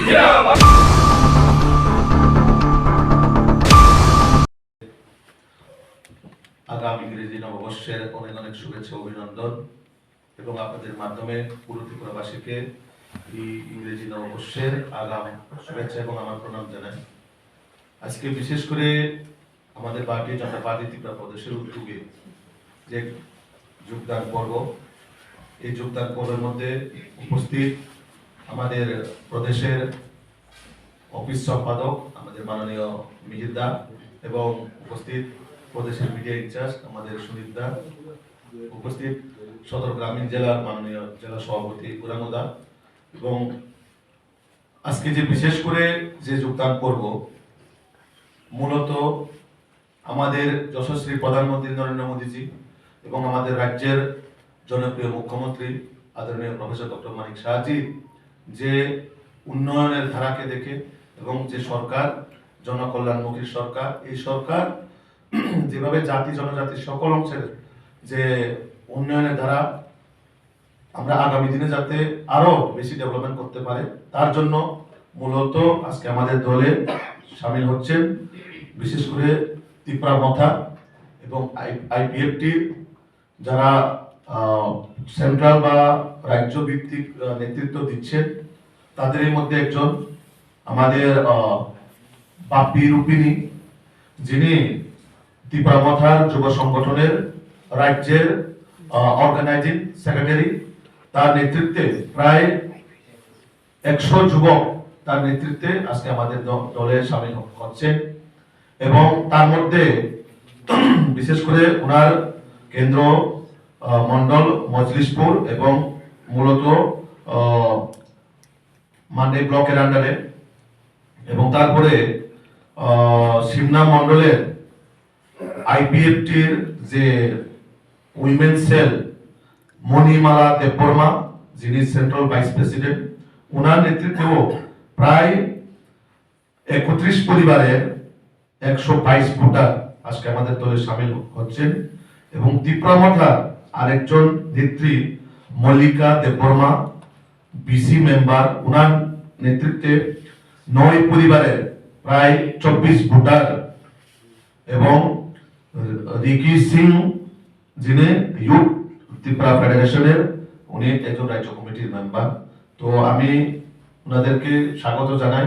জিন্দাবাদ। ইংরেজি নববর্ষের অনেক অনেক শুভেচ্ছা অভিনন্দন এবং আপনাদের মাধ্যমে পুরো ত্রিপুরাবাসীকে ইংরেজি নববর্ষের আগাম শুভেচ্ছা এবং আমার প্রণাম জানাই আজকে বিশেষ করে আমাদের ভারতীয় জনতা পার্টি ত্রিপুরা প্রদেশের উদ্যোগে যে যোগদান পর্ব, এই যোগদান পর্বের মধ্যে উপস্থিত আমাদের প্রদেশের অফিস সম্পাদক, আমাদের মাননীয় মিহির দা এবং উপস্থিত প্রদেশের মিডিয়া ইনচার্জ, আমাদের সুনীল দা। উপস্থিত সদর গ্রামীণ জেলার মাননীয় জেলা সভাপতি উরাঙ্গদা এবং আজকে যে বিশেষ করে যে যোগদান করব মূলত আমাদের যশস্বী প্রধানমন্ত্রী নরেন্দ্র মোদীজি এবং আমাদের রাজ্যের জনপ্রিয় মুখ্যমন্ত্রী আদরণীয় প্রফেসর ডক্টর মানিক শাহজি যে উন্নয়নের ধারাকে দেখে এবং যে সরকার, জনকল্যাণমুখী সরকার, এই সরকার যেভাবে জাতি জনজাতির সকল অংশের যে উন্নয়নের ধারা আমরা আগামী দিনে যাতে আরও বেশি ডেভেলপমেন্ট করতে পারে, তার জন্য মূলত আজকে আমাদের দলে সামিল হচ্ছেন বিশেষ করে ত্রিপুরা মথা এবং আইপিএফটির যারা সেন্ট্রাল বা রাজ্য ভিত্তিক নেতৃত্ব দিচ্ছেন তাদের মধ্যে একজন আমাদের বাপ্পি রূপিনী যিনি ত্রিপুরা মথার যুব সংগঠনের রাজ্যের অর্গানাইজিং সেক্রেটারি তার নেতৃত্বে প্রায় একশো যুবক তার নেতৃত্বে আজকে আমাদের দলে সামিল হচ্ছেন। এবং তার মধ্যে বিশেষ করে ওনার কেন্দ্র মন্ডল মজলিশপুর এবং মূলত মান্ডে ব্লকের আন্ডারে এবং তারপরে সিমনা মন্ডলের আইপিএফটির যে উইমেন সেল, মণিমালা দেববর্মা, যিনি সেন্ট্রাল ভাইস প্রেসিডেন্ট ওনার নেতৃত্বেও প্রায় একত্রিশ পরিবারের একশো বাইশ ভোটার আজকে আমাদের দলে সামিল হচ্ছেন এবং ত্রিপুরামথার আরেকজন নেত্রী মল্লিকা দেববর্মা বিসি মেম্বার ওনার নেতৃত্বে নয় পরিবারের প্রায় চব্বিশ ভোটার এবং রিকি সিং, যিনি ইউথ ত্রিপুরা ফেডারেশনের, উনি একজন রাজ্য কমিটির মেম্বার তো আমি ওনাদেরকে স্বাগত জানাই।